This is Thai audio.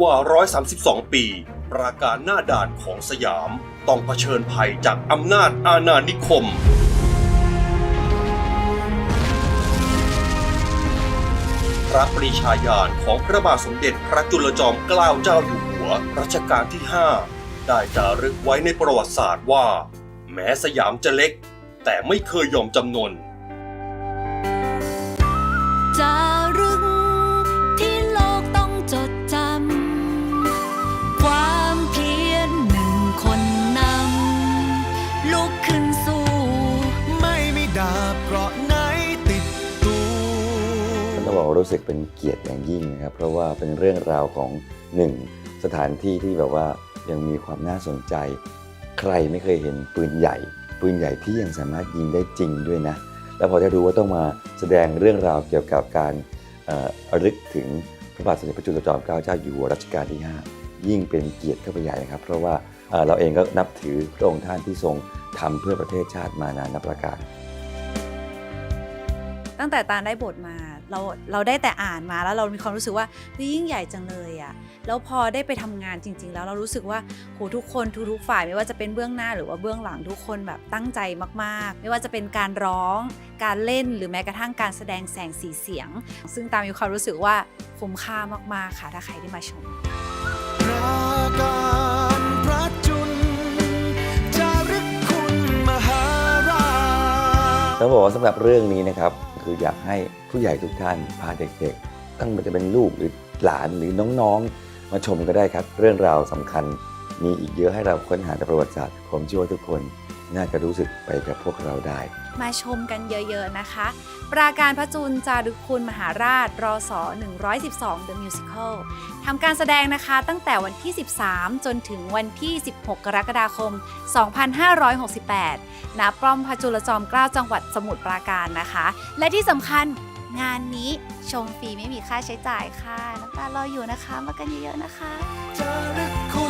กว่า 132 ปี ปราการหน้าด่านของสยามต้องเผชิญภัยจากอำนาจอาณานิคม พระปรีชาญาณของพระบาทสมเด็จพระจุลจอมเกล้าเจ้าอยู่หัวรัชกาลที่ 5 ได้จารึกไว้ในประวัติศาสตร์ว่า แม้สยามจะเล็ก แต่ไม่เคยยอมจำนน กขึ้นสู้ ไม่มีดาบเกราะไหนติดตัวต้องบอกว่ารู้สึกเป็นเกียรติอย่างยิ่งนะครับ เพราะว่าเป็นเรื่องราวของหนึ่งสถานที่ที่แบบว่ายังมีความน่าสนใจ ใครไม่เคยเห็นปืนใหญ่ ปืนใหญ่ที่ยังสามารถยิงได้จริงด้วยนะ แล้วพอจะดูว่าต้องมาแสดงเรื่องราวเกี่ยวกับการเอ่อระลึกถึงพระบาทสมเด็จพระจุลจอมเกล้าเจ้าอยู่หัวรัชกาลที่ 5 ยิ่งเป็นเกียรติเข้าไปใหญ่นะครับ เพราะว่าเราเองก็นับถือพระองค์ท่านที่ทรง ทำเพื่อประเทศชาติมานานนับประการ ตั้งแต่ตาลได้บทมาเราเราได้แต่อ่านมาแล้วเรามีความรู้สึกว่ายิ่งใหญ่จังเลยอะ่ะแล้วพอได้ไปทำงานจริง ๆ แล้วเรารู้สึกว่าโหทุกคนทุกๆฝ่ายไม่ว่าจะเป็นเบื้องหน้าหรือว่าเบื้องหลังทุกคนแบบตั้งใจมากๆ ไม่ว่าจะเป็นการร้อง การเล่นหรือแม้กระทั่งการแสดงแสงสีเสียง ซึ่งตามมีความรู้สึกว่าคุ้มค่ามากๆค่ะถ้าใครได้มาชม ต้องบอกว่าสำหรับเรื่องนี้นะครับคืออยากให้ผู้ใหญ่ทุกท่านพาเด็กๆตั้งมันจะเป็นลูกหรือหลานหรือน้องๆ มาชมก็ได้ครับ เรื่องราวสำคัญมีอีกเยอะให้เราค้นหาในประวัติศาสตร์ผมเชื่อว่าทุกคน น่าจะรู้สึกไปกับพวกเราได้ มาชมกันเยอะๆนะคะ ปราการพระจุลจารึกคุณมหาราชรศ112 The Musical ทำการแสดงนะคะตั้งแต่วันที่ 13 จนถึงวันที่ 16 กรกฎาคม 2568 ณ ป้อมพระจุลจอมเกล้าจังหวัดสมุทรปราการนะคะ และที่สำคัญงานนี้ชมฟรีไม่มีค่าใช้จ่ายค่ะน้ำตาลรออยู่นะคะ มากันเยอะๆนะคะจารึกคุณ